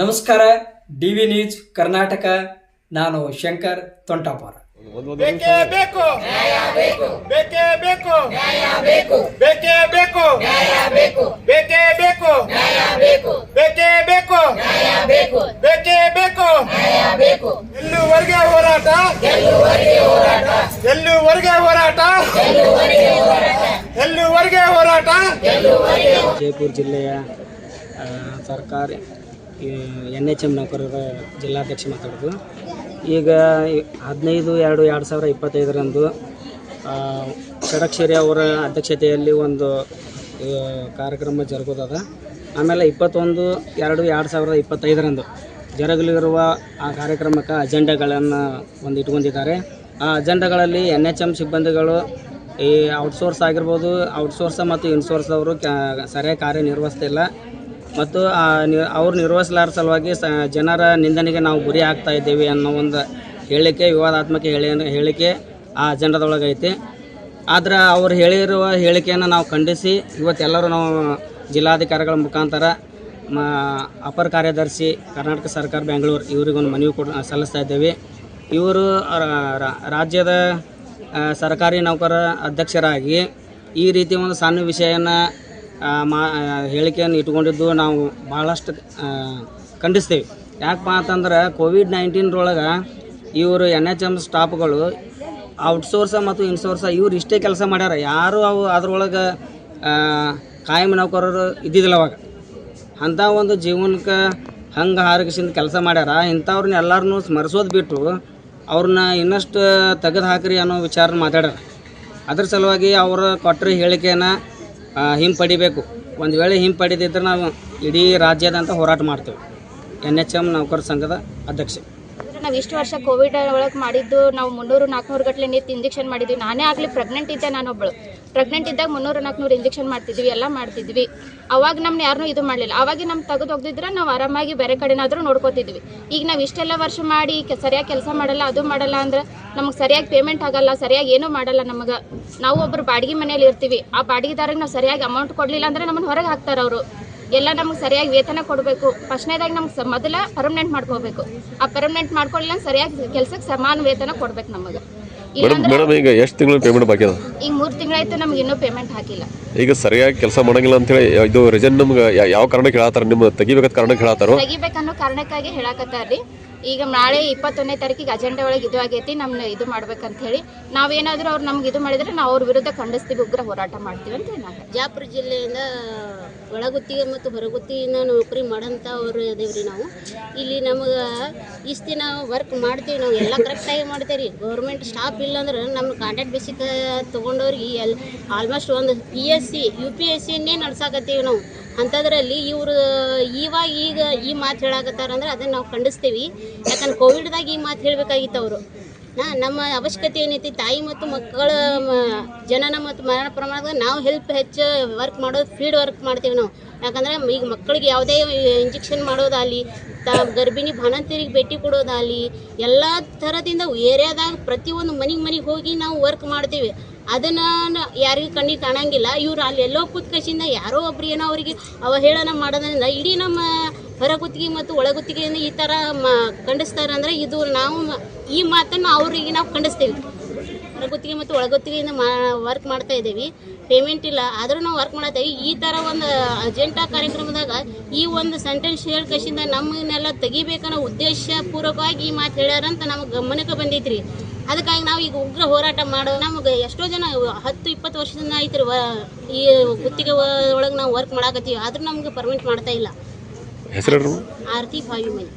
ನಮಸ್ಕಾರ D V news Karnataka. ನಾನು ಶಂಕರ್ ತೊಂಟಾಪುರ. ಬೇಕೇ ಬೇಕು. ಬೇಕೇ ಬೇಕು. ಬೇಕೇ ಬೇಕು. ಬೇಕೇ ಬೇಕು. ಬೇಕೇ ಬೇಕು. ಬೇಕೇ ಬೇಕು. ಎಲ್ಲಿವರೆಗೆ ಹೋರಾಟ? ಎಲ್ಲುವರೆಗೆ ಹೋರಾಟ? ಎಲ್ಲುವರೆಗೆ ಹೋರಾಟ? ಜೈಪುರ ಜಿಲ್ಲೆಯ ಸರ್ಕಾರಿ ಎನ್ ಎಚ್ ಎಂ ನೌಕರರ ಜಿಲ್ಲಾಧ್ಯಕ್ಷ ಮಾತಾಡೋದು ಈಗ ಹದಿನೈದು, ಎರಡು ಎರಡು ಸಾವಿರ ಇಪ್ಪತ್ತೈದರಂದು ಷಡಕ್ಷರಿ ಅವರ ಅಧ್ಯಕ್ಷತೆಯಲ್ಲಿ ಒಂದು ಕಾರ್ಯಕ್ರಮ ಜರುಗೋದದ ಆಮೇಲೆ ಇಪ್ಪತ್ತೊಂದು, ಎರಡು ಎರಡು ಸಾವಿರದ ಇಪ್ಪತ್ತೈದರಂದು ಜರುಗಲಿರುವ ಆ ಕಾರ್ಯಕ್ರಮಕ್ಕೆ ಅಜೆಂಡಾಗಳನ್ನು ಒಂದು ಇಟ್ಕೊಂಡಿದ್ದಾರೆ ಆ ಅಜೆಂಡಾಗಳಲ್ಲಿ ಎನ್ ಎಚ್ ಎಂ ಸಿಬ್ಬಂದಿಗಳು ಈ ಔಟ್ಸೋರ್ಸ್ ಆಗಿರ್ಬೋದು, ಔಟ್ಸೋರ್ಸ್ ಮತ್ತು ಇನ್ಸೋರ್ಸ್ ಅವರು ಸರಿಯಾಗಿ ಕಾರ್ಯನಿರ್ವಹಿಸ್ತಿಲ್ಲ. ಮತ್ತು ಅವ್ರು ನಿರ್ವಹಿಸಲಾರ ಸಲುವಾಗಿ ಸ, ಜನರ ನಿಂದನೆಗೆ ನಾವು ಗುರಿ ಆಗ್ತಾ ಇದ್ದೇವೆ ಅನ್ನೋ ಒಂದು ಹೇಳಿಕೆ, ವಿವಾದಾತ್ಮಕ ಹೇಳಿ, ಹೇಳಿಕೆ ಆ ಅಜೆಂಡಾದೊಳಗೆ ಐತೆ ಆದ್ರೆ ಅವ್ರು ಹೇಳಿರುವ ಹೇಳಿಕೆಯನ್ನು ನಾವು ಖಂಡಿಸಿ, ಇವತ್ತೆಲ್ಲರೂ ನಾವು ಜಿಲ್ಲಾಧಿಕಾರಿಗಳ ಮುಖಾಂತರ ಮ, ಅಪರ ಕಾರ್ಯದರ್ಶಿ ಕರ್ನಾಟಕ ಸರ್ಕಾರ ಬೆಂಗಳೂರು ಇವರಿಗೊಂದು ಮನವಿ ಕೊಡ್, ಸಲ್ಲಿಸ್ತಾ ಇದ್ದೇವೆ. ಇವರು ರಾಜ್ಯದ ಸರ್ಕಾರಿ ನೌಕರ ಅಧ್ಯಕ್ಷರಾಗಿ ಈ ರೀತಿ ಒಂದು ಸಣ್ಣ ವಿಷಯನ ಮಾ ಹೇಳಿಕೆಯನ್ನು ಇಟ್ಕೊಂಡಿದ್ದು ನಾವು ಭಾಳಷ್ಟು ಖಂಡಿಸ್ತೇವೆ. ಯಾಕಪ್ಪ ಅಂತಂದ್ರೆ ಕೋವಿಡ್ ನೈನ್ಟೀನ್ರೊಳಗೆ ಇವರು ಎನ್ ಎಚ್ ಎಂ ಸ್ಟಾಫ್ಗಳು ಔಟ್ಸೋರ್ಸ ಮತ್ತು ಇನ್ಸೋರ್ಸ ಇವ್ರು ಇಷ್ಟೇ ಕೆಲಸ ಮಾಡ್ಯಾರ. ಯಾರು ಅವು ಅದ್ರೊಳಗೆ ಕಾಯಂ ನೌಕರರು ಇದ್ದಿದ್ದಿಲ್ಲ ಅವಾಗ. ಅಂಥ ಒಂದು ಜೀವನಕ್ಕೆ ಹಂಗೆ ಹಾರಗಿಸಿಂದ ಕೆಲಸ ಮಾಡ್ಯಾರ. ಇಂಥವ್ರನ್ನ ಎಲ್ಲರನ್ನೂ ಸ್ಮರಿಸೋದು ಬಿಟ್ಟು ಅವ್ರನ್ನ ಇನ್ನಷ್ಟು ತೆಗೆದು ಹಾಕ್ರಿ ಅನ್ನೋ ವಿಚಾರ ಮಾತಾಡ್ಯಾರ. ಅದ್ರ ಸಲುವಾಗಿ ಅವರು ಕೊಟ್ಟರೆ ಹೇಳಿಕೆಯನ್ನು ಹಿಂಪಡಿಬೇಕು ಒಂದು ವೇಳೆ ಹಿಂಪಡೆದಿದ್ದರೆ ನಾವು ಇಡೀ ರಾಜ್ಯಾದ್ಯಂತ ಹೋರಾಟ ಮಾಡ್ತೇವೆ. ಎನ್ ಎಚ್ ಎಂ ನೌಕರ ಸಂಘದ ಅಧ್ಯಕ್ಷ. ನಾವು ಇಷ್ಟು ವರ್ಷ ಕೋವಿಡ್ ಒಳಗೆ ಮಾಡಿದ್ದು, ನಾವು ಮುನ್ನೂರು ನಾಲ್ಕುನೂರು ಗಟ್ಟಲೆ ನಿಂತು ಇಂಜೆಕ್ಷನ್ ಮಾಡಿದ್ವಿ. ನಾನೇ ಆಗಲಿ ಪ್ರೆಗ್ನೆಂಟ್ ಇದ್ದೆ ನಾನೊಬ್ಬಳು ಪ್ರೆಗ್ನೆಂಟ್ ಇದ್ದಾಗ ಮುನ್ನೂರು ನಾಲ್ಕುನೂರು ಇಂಜೆಕ್ಷನ್ ಮಾಡ್ತಿದ್ವಿ, ಎಲ್ಲ ಮಾಡ್ತಿದ್ವಿ. ಅವಾಗ ನಮ್ಮನ್ನ ಯಾರನ್ನೂ ಇದು ಮಾಡಲಿಲ್ಲ. ಅವಾಗ ನಮ್ಮ ತೆಗೆದು ಹೋಗ್ದಿದ್ರೆ ನಾವು ಆರಾಮಾಗಿ ಬೇರೆ ಕಡೆನಾದರೂ ನೋಡ್ಕೋತಿದ್ವಿ. ಈಗ ನಾವು ಇಷ್ಟೆಲ್ಲ ವರ್ಷ ಮಾಡಿ ಸರಿಯಾಗಿ ಕೆಲಸ ಮಾಡಲ್ಲ, ಅದು ಮಾಡಲ್ಲ ಅಂದ್ರೆ ನಮಗೆ ಸರಿಯಾಗಿ ಪೇಮೆಂಟ್ ಆಗಲ್ಲ, ಸರಿಯಾಗಿ ಏನೂ ಮಾಡಲ್ಲ ನಮಗೆ. ನಾವು ಒಬ್ಬರು ಬಾಡಿಗೆ ಮನೇಲಿ ಇರ್ತೀವಿ. ಆ ಬಾಡಿಗೆದಾರಿಗೆ ನಾವು ಸರಿಯಾಗಿ ಅಮೌಂಟ್ ಕೊಡಲಿಲ್ಲ ಅಂದ್ರೆ ನಮ್ಮನ್ನು ಹೊರಗೆ ಹಾಕ್ತಾರೆ ಅವರು. ಎಲ್ಲ ನಮ್ಗೆ ಸರಿಯಾಗಿ ವೇತನ ಕೊಡಬೇಕು. ಫಸ್ಟ್ನೇದಾಗಿ ನಮ್ಗೆ ಸ ಮೊದಲ ಪರ್ಮನೆಂಟ್ ಮಾಡ್ಕೋಬೇಕು. ಆ ಪರ್ಮನೆಂಟ್ ಮಾಡ್ಕೊಳ್ಳಿಲ್ಲ ಅಂದ್ರೆ ಸರಿಯಾಗಿ ಕೆಲ್ಸಕ್ಕೆ ಸಮಾನ ವೇತನ ಕೊಡ್ಬೇಕು ನಮಗೆ. ಮೇಡಮ್ ಈಗ ಎಷ್ಟು ತಿಂಗಳು ಪೇಮೆಂಟ್ ಬಾಕಿ ಅದ? ಈಗ ಮೂರು ತಿಂಗಳಾಯ್ತು ನಮ್ಗೆ ಇನ್ನೂ ಪೇಮೆಂಟ್ ಹಾಕಿಲ್ಲ. ಈಗ ಸರಿಯಾಗಿ ಕೆಲಸ ಮಾಡಂಗಿಲ್ಲ ಅಂತೇಳಿ ಇದು ರಿಜನ್ ನಮ್ಗೆ ಯಾವ ಕಾರಣಕ್ಕೆ ಹೇಳತ್ತಾರ? ನಿಮ್ಮ ತೆಗಿಬೇಕಾದ ಕಾರಣಕ್ಕೆ ಹೇಳತ್ತಾರ? ತೆಗಿಬೇಕನ್ನೋ ಕಾರಣಕ್ಕಾಗಿ ಹೇಳಕತ್ತಾರ್ರಿ. ಈಗ ನಾಳೆ ಇಪ್ಪತ್ತೊಂದನೇ ತಾರೀಕಿಗೆ ಅಜೆಂಡಾ ಒಳಗೆ ಇದು ಆಗೈತಿ ನಮ್ನ ಇದು ಮಾಡ್ಬೇಕಂತ ಹೇಳಿ ನಾವೇನಾದರೂ ಅವ್ರು ನಮ್ಗೆ ಇದು ಮಾಡಿದ್ರೆ ನಾವು ಅವ್ರ ವಿರುದ್ಧ ಖಂಡಿಸ್ತೀವಿ ಉಗ್ರ ಹೋರಾಟ ಮಾಡ್ತೀವಿ ಅಂತ ಹೇಳಿ ನಾನು ಬಿಜಾಪುರ ಜಿಲ್ಲೆಯಿಂದ ಒಳಗುತ್ತಿಗೆ ಮತ್ತು ಹೊರಗುತ್ತಿಗೆಯಿಂದ ನೌಕರಿ ಮಾಡೋಂಥವ್ರು ಅದೇವ್ರಿ ನಾವು. ಇಲ್ಲಿ ನಮಗೆ ಇಷ್ಟು ದಿನ ವರ್ಕ್ ಮಾಡ್ತೀವಿ ನಾವು, ಎಲ್ಲ ಕರೆಕ್ಟಾಗಿ ಮಾಡ್ತೇವೆ ರೀ ಗೌರ್ಮೆಂಟ್ ಸ್ಟಾಫ್ ಇಲ್ಲಾಂದ್ರೆ ನಮ್ಮ ಕಾಂಟ್ರಾಕ್ಟ್ ಬೇಸಿಕ್ ತೊಗೊಂಡವ್ರಿಗೆ ಎಲ್ ಆಲ್ಮೋಸ್ಟ್ ಒಂದು P S C U P S ಸಿನೇ ನಡ್ಸಾಕತ್ತೀವಿ ನಾವು. ಅಂಥದ್ರಲ್ಲಿ ಇವರು ಇವಾಗ ಈಗ ಈ ಮಾತು ಹೇಳಾಕತ್ತಾರಂದ್ರೆ ಅದನ್ನು ನಾವು ಖಂಡಿಸ್ತೀವಿ. ಯಾಕಂದ್ರೆ ಕೋವಿಡ್ದಾಗ ಈ ಮಾತು ಹೇಳಬೇಕಾಗಿತ್ತು ಅವರು. ನಮ್ಮ ಅವಶ್ಯಕತೆ ಏನೈತಿ, ತಾಯಿ ಮತ್ತು ಮಕ್ಕಳ ಜನನ ಮತ್ತು ಮರಣ ಪ್ರಮಾಣದಾಗ ನಾವು ಹೆಲ್ಪ್ ಹೆಚ್ಚು ವರ್ಕ್ ಮಾಡೋದು ಫೀಲ್ಡ್ ವರ್ಕ್ ಮಾಡ್ತೀವಿ ನಾವು. ಯಾಕಂದ್ರೆ ಈಗ ಮಕ್ಕಳಿಗೆ ಯಾವುದೇ ಇಂಜೆಕ್ಷನ್ ಮಾಡೋದಾಗಲಿ, ತ, ಗರ್ಭಿಣಿ ಬಾಣಂತಿಯರಿಗೆ ಭೇಟಿ ಕೊಡೋದಾಗಲಿ, ಎಲ್ಲ ಥರದಿಂದ ಏರಿಯಾದಾಗ ಪ್ರತಿಯೊಂದು ಮನೆಗೆ ಮನೆಗೆ ಹೋಗಿ ನಾವು ವರ್ಕ್ ಮಾಡ್ತೀವಿ. ಅದನ್ನು ಯಾರಿಗೂ ಕಣ್ಣಿಗೆ ಕಾಣಂಗಿಲ್ಲ. ಇವ್ರು ಅಲ್ಲಿ ಎಲ್ಲೋ ಕೂತ್ಕಸಿಂದ ಯಾರೋ ಒಬ್ರು ಏನೋ ಅವರಿಗೆ ಅವಹೇಳನ ಮಾಡೋದ್ರಿಂದ ಇಡೀ ನಮ್ಮ ಹೊರಗುತ್ತಿಗೆ ಮತ್ತು ಒಳಗುತ್ತಿಗೆಯಿಂದ ಈ ಥರ ಖಂಡಿಸ್ತಾರೆ ಅಂದರೆ ಇದು ನಾವು ಈ ಮಾತನ್ನು ಅವರಿಗೆ ನಾವು ಖಂಡಿಸ್ತೀವಿ. ಹೊರಗುತ್ತಿಗೆ ಮತ್ತು ಒಳಗುತ್ತಿಗೆಯಿಂದ ಮಾ ವರ್ಕ್ ಮಾಡ್ತಾ ಇದ್ದೀವಿ. ಪೇಮೆಂಟ್ ಇಲ್ಲ, ಆದರೂ ನಾವು ವರ್ಕ್ ಮಾಡತ್ತೇವೆ ಈ ಥರ ಒಂದು ಅಜೆಂಟಾ ಕಾರ್ಯಕ್ರಮದಾಗ ಈ ಒಂದು ಸೆಂಟೆನ್ಸ್ ಹೇಳ್ಕಿಂದ ನಮ್ಮನ್ನೆಲ್ಲ ತೆಗಿಬೇಕನ್ನೋ ಉದ್ದೇಶ ಪೂರ್ವಕವಾಗಿ ಈ ಮಾತು ಹೇಳ್ಯಾರಂತ ನಮಗೆ ಗಮನಕ್ಕೆ ಬಂದೈತ್ರಿ. ಅದಕ್ಕಾಗಿ ನಾವು ಈಗ ಉಗ್ರ ಹೋರಾಟ ಮಾಡೋ, ನಮಗೆ ಎಷ್ಟೋ ಜನ ಹತ್ತು, ಇಪ್ಪತ್ತು ವರ್ಷದಿಂದ ಐತ್ರಿ ಈ ಗುತ್ತಿಗೆ ಒಳಗೆ ನಾವು ವರ್ಕ್ ಮಾಡಾಕತ್ತೀವಿ. ಆದರೂ ನಮ್ಗೆ ಪರ್ಮಿಟ್ ಮಾಡ್ತಾ ಇಲ್ಲ. ಹೆಸರು ಆರತಿ ಬಾವಿ ಮನೆ